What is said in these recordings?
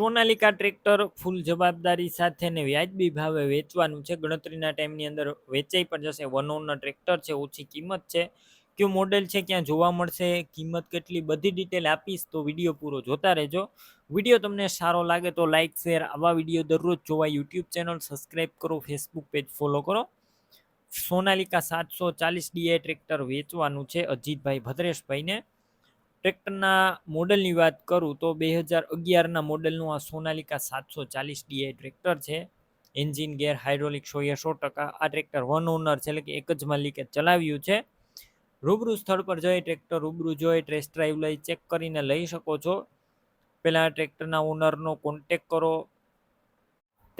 Sonalika tractor ફૂલ જવાબદારી સાથે ને વ્યાજબી ભાવે વેચવાનું છે. ગણતરીના ટાઈમની અંદર વેચાઈ પણ જશે. વન ઓનર ટ્રેક્ટર છે, ઓછી કિંમત છે. કયું મોડેલ છે, ક્યાં જોવા મળશે, કિંમત કેટલી, બધી ડિટેલ આપીશ તો વીડિયો પૂરો જોતા રહેજો. વીડિયો તમને સારો લાગે તો લાઇક શેર આવા વીડિયો દરરોજ જોવા યુટ્યુબ ચેનલ સબસ્ક્રાઈબ કરો, ફેસબુક પેજ ફોલો કરો. સોનાલિકા સાતસો ચાલીસ ડીઆઈ ટ્રેક્ટર વેચવાનું છે અજીતભાઈ ભદ્રેશભાઈને. ટ્રેક્ટરના મોડલની વાત કરું તો બે હજાર અગિયારના મોડલનું આ સોનાલિકા સાતસો ચાલીસ ડીઆઈ ટ્રેક્ટર છે. એન્જિન ગેર હાઇડ્રોલિક સો એ સો ટકા. આ ટ્રેક્ટર વન ઓનર છે, એટલે કે એક જ માલિકે ચલાવ્યું છે. રૂબરૂ સ્થળ પર જઈ ટ્રેક્ટર રૂબરૂ જોઈ ટેસ્ટ ડ્રાઈવ લઈ ચેક કરીને લઈ શકો છો. પહેલાં ટ્રેક્ટરના ઓનરનો કોન્ટેક કરો.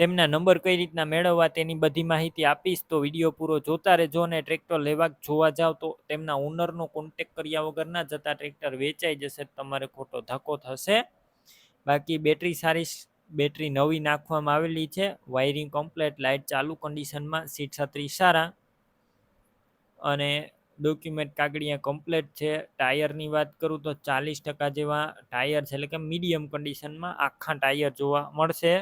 તેમના નંબર કઈ રીતના મેળવવા તેની બધી માહિતી આપીશ. તો વીડિયો પૂરો જોતા રહેજો અને ટ્રેક્ટર લેવા જોવા જાવ તો તેમના ઓનરનો કોન્ટેક કર્યા વગર ના જતા ટ્રેક્ટર વેચાઈ જશે, તમારે ખોટો ધક્કો થશે. બાકી બેટરી સારી બેટરી નવી નાખવામાં આવેલી છે. વાયરિંગ કમ્પ્લેટ લાઇટ ચાલુ કન્ડિશનમાં સીટ છત્રી સારા. અને ડોક્યુમેન્ટ કાગળિયા કમ્પ્લેટ છે. ટાયરની વાત કરું તો ચાલીસ ટકા જેવા ટાયર છે એટલે કે મીડિયમ કન્ડિશનમાં આખા ટાયર જોવા મળશે.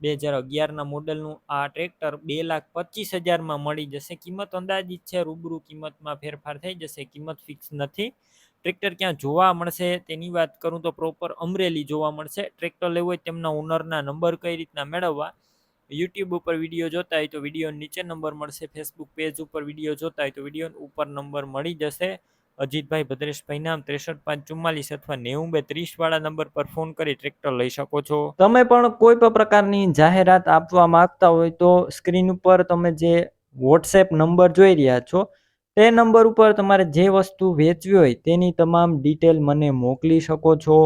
બે હજાર અગિયારના મોડલનું આ ટ્રેક્ટર બે લાખ પચીસ હજારમાં મળી જશે. કિંમત અંદાજિત છે, રૂબરૂ કિંમતમાં ફેરફાર થઈ જશે. કિંમત ફિક્સ નથી. ટ્રેક્ટર ક્યાં જોવા મળશે? તેની વાત કરું તો પ્રોપર અમરેલી જોવા મળશે. ટ્રેક્ટર લેવું હોય તેમના ઓનરના નંબર કઈ રીતના મેળવવા? યુટ્યુબ ઉપર વીડિયો જોતા હોય તો વીડિયો નીચે નંબર મળશે. ફેસબુક પેજ ઉપર વીડિયો જોતા હોય તો વીડિયો ઉપર નંબર મળી જશે. અજીતભાઈ ભદ્રેશભાઈ નામ ત્રેસઠ પાંચ ચુમ્માલીસ અથવા નેવું બે ત્રીસ વાળા નંબર પર ફોન કરી ટ્રેક્ટર લઈ શકો છો. તમે પણ કોઈ પણ પ્રકારની જાહેરાત આપવા માંગતા હોય તો સ્ક્રીન ઉપર તમે જે વોટ્સએપ નંબર જોઈ રહ્યા છો, તે નંબર ઉપર તમારે જે વસ્તુ વેચવી હોય તેની તમામ ડિટેલ મને મોકલી શકો છો.